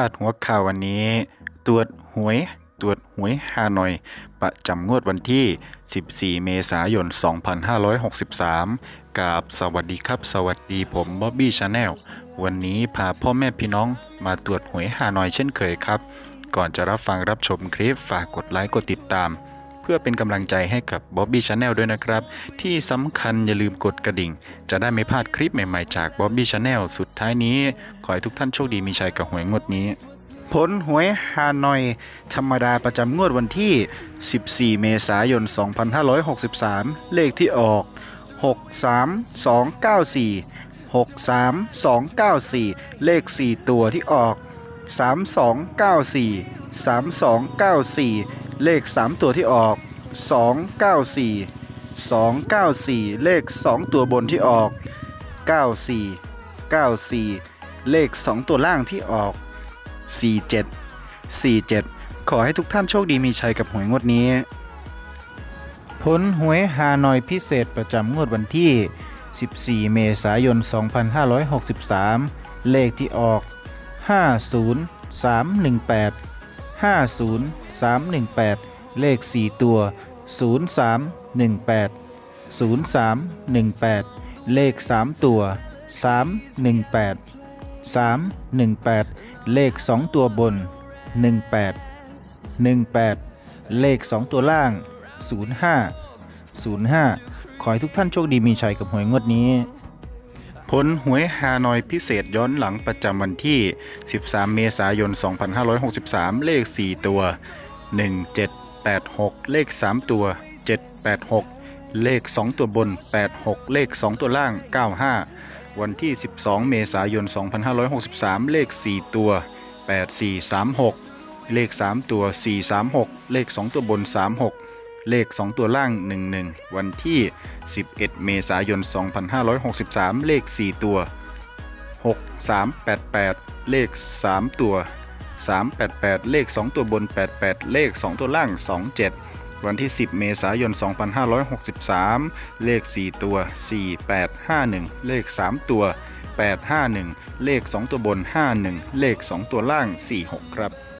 าดหัวข่าววันนี้ ตรวจหวย ตรวจหวยฮานอย ประจำงวดวันที่ 14 เมษายน 2563 กับสวัสดีครับ สวัสดีผมบ๊อบบี้ชาแนล วันนี้พาพ่อแม่พี่น้องมาตรวจหวยฮานอยเช่นเคยครับ ก่อนจะรับฟังรับชมคลิปฝากกดไลค์กดติดตาม เพื่อเป็นกำลังใจให้กับบ๊อบบี้ชาแนลด้วยนะครับ ที่สำคัญอย่าลืมกดกระดิ่ง จะได้ไม่พลาดคลิปใหม่ๆจากบ๊อบบี้ชาแนลสุดท้ายนี้ ขอให้ทุกท่านโชคดีมีชัยกับหวยงวดนี้ ผลหวยฮานอย ธรรมดาประจำงวดวันที่ 14 เมษายน 2563 เลขที่ออก 63294 63294 เลข 4 ตัวที่ออก 3294 3294 เลข 3 ตัวที่ออก 294 294 เลข 2 ตัวบนที่ออก 94 94 เลข 2 ตัวล่างที่ออก 47 47 ขอให้ทุกท่านโชคดีมีชัยกับหวยงวดนี้ ผลหวยฮานอยพิเศษประจำงวดวันที่ 14 เมษายน 2563 เลขที่ออก 50318 318 เลข 4 ตัว 0318 0318 เลข 3 ตัว 318 318 เลข 2 ตัวบน 18 18 เลข 2 ตัวล่าง 05 05 ขอให้ทุกท่านโชคดีมีชัยกับหวยงวดนี้ผลหวยฮานอยพิเศษย้อนหลังประจำวันที่ 13 เมษายน 2563 เลข 4 ตัว 1786 เลข 3 ตัว 786 เลข 2 ตัวบน 86 เลข 2 ตัวล่าง 95 วันที่ 12 เมษายน 2563 เลข 4 ตัว 8436 เลข 3 ตัว 436 เลข 2 ตัวบน 36 เลข 2 ตัวล่าง 11 วันที่ 11 เมษายน 2563 เลข 4 ตัว 6388 เลข 3 ตัว 388 เลข 2 ตัวบน 88 เลข 2 ตัวล่าง 27 วันที่ 10 เมษายน 2563 เลข 4 ตัว 4851 เลข 3 ตัว 851 เลข 2 ตัวบน 51 เลข 2 ตัวล่าง 46 ครับ